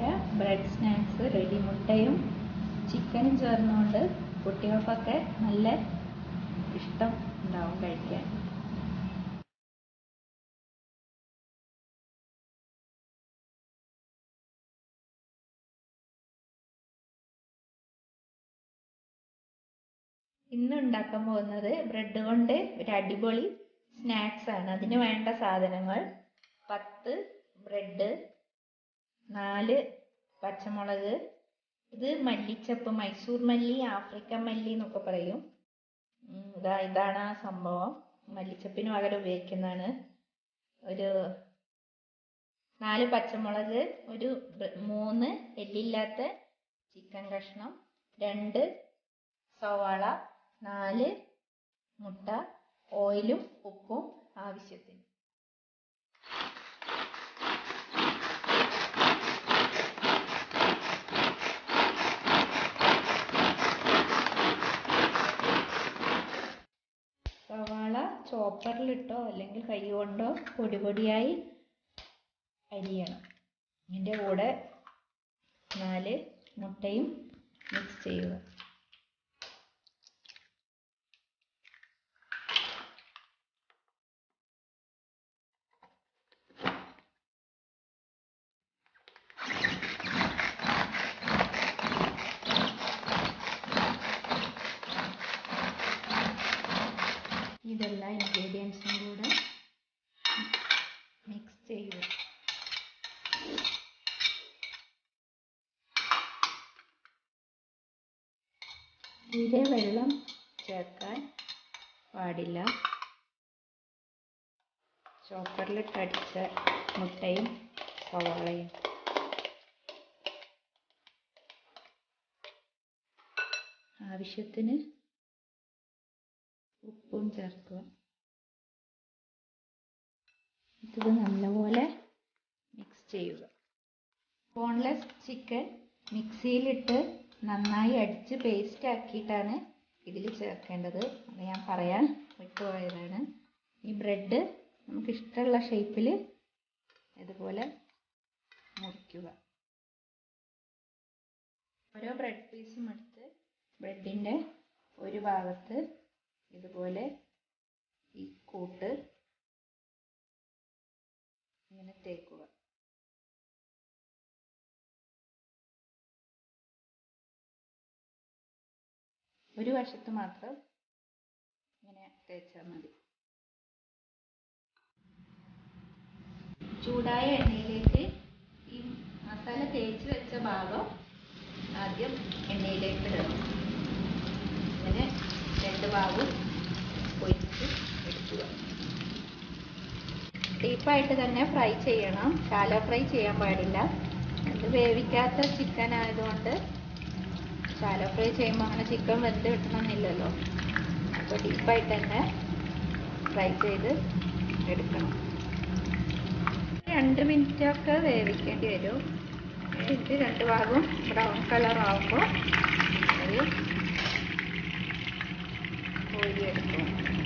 ടേസ്റ്റിയായ bread snacks ready മുട്ടയും ചിക്കനും ചേർന്നുകൊണ്ട് കുട്ടികൾക്കൊക്കെ നല്ല ഇഷ്ടം ഉണ്ടാവും കഴിക്കാൻ. ഇന്ന് ഉണ്ടാക്കാൻ പോകുന്നത് ബ്രെഡ് കൊണ്ട് ഒരു അടിപൊളി സ്നാക്സ് ആണ് അതിന് വേണ്ട സാധനങ്ങൾ പത്ത് ബ്രെഡ് നാല് പച്ചമുളക് ഇത് മല്ലിച്ചപ്പ് മൈസൂർ മല്ലി ആഫ്രിക്കൻ മല്ലി എന്നൊക്കെ പറയും. ഇതാ ഇതാണ് ആ സംഭവം. മല്ലിച്ചപ്പിന് പകരം ഉപയോഗിക്കുന്നതാണ്. ഒരു നാല് പച്ചമുളക് ഒരു മൂന്ന് എല്ലില്ലാത്ത ചിക്കൻ കഷ്ണം രണ്ട് സവാള നാല് മുട്ട ഓയിലും ഉപ്പും ആവശ്യത്തിന് സവാള ചോപ്പറിലിട്ടോ അല്ലെങ്കിൽ കൈ കൊണ്ടോ പൊടി പൊടിയായി അരിയണം. ഇതിന്റെ കൂടെ നാല് മുട്ടയും മിക്സ് ചെയ്യുക. ഇതെല്ലാ ഇൻഗ്രീഡിയൻസും കൂടെ മിക്സ് ചെയ്ത്. തീരെ വെള്ളം ചേർക്കാൻ പാടില്ല. ചോക്കറിലിട്ടടിച്ച മുട്ടയും സവാളയും. ആവശ്യത്തിന് ഉപ്പും ചേർക്കുക. ഇത് നല്ലപോലെ മിക്സ് ചെയ്യുക. ബോൺലെസ് ചിക്കൻ മിക്സിയിലിട്ട് നന്നായി അടിച്ച് പേസ്റ്റ് ആക്കിയിട്ടാണ് ഇതിൽ ചേർക്കേണ്ടത്. അത് ഞാൻ പറയാൻ വിട്ടുപോയതാണ്. ഈ ബ്രെഡ് നമുക്ക് ഇഷ്ടമുള്ള ഷേപ്പിൽ ഇതുപോലെ മുറിക്കുക. ഓരോ ബ്രെഡ് പീസും എടുത്ത് ബ്രെഡിന്റെ ഒരു ഭാഗത്ത് ഇതുപോലെ ഈ കൂട്ട് ഇങ്ങനെ തേക്കുക. ഒരു വശത്ത് മാത്രം ഇങ്ങനെ തേച്ചാൽ മതി. ചൂടായ എണ്ണയിലേക്ക് ഈ മസാല തേച്ച് വെച്ച ഭാഗം ആദ്യം എണ്ണയിലേക്ക് ഇടണം. അങ്ങനെ രണ്ട് ഒഴിച്ച് എടുക്കുക ഡീപ്പായിട്ട് തന്നെ ഫ്രൈ ചെയ്യണം. ശാലോ ഫ്രൈ ചെയ്യാൻ പാടില്ല. ഇത് വേവിക്കാത്ത ചിക്കൻ ആയതുകൊണ്ട് ശാലോ ഫ്രൈ ചെയ്യുമ്പോൾ അങ്ങനെ ചിക്കൻ വെന്ത് കിട്ടണമെന്നില്ലല്ലോ. അപ്പോൾ ഡീപ്പായിട്ട് തന്നെ ഫ്രൈ ചെയ്ത് എടുക്കണം. രണ്ട് മിനിറ്റ് ഒക്കെ വേവിക്കേണ്ടി വരും. ഇത് രണ്ട് ഭാഗവും ബ്രൗൺ കളർ ആകുമ്പോൾ ഒരു proyecto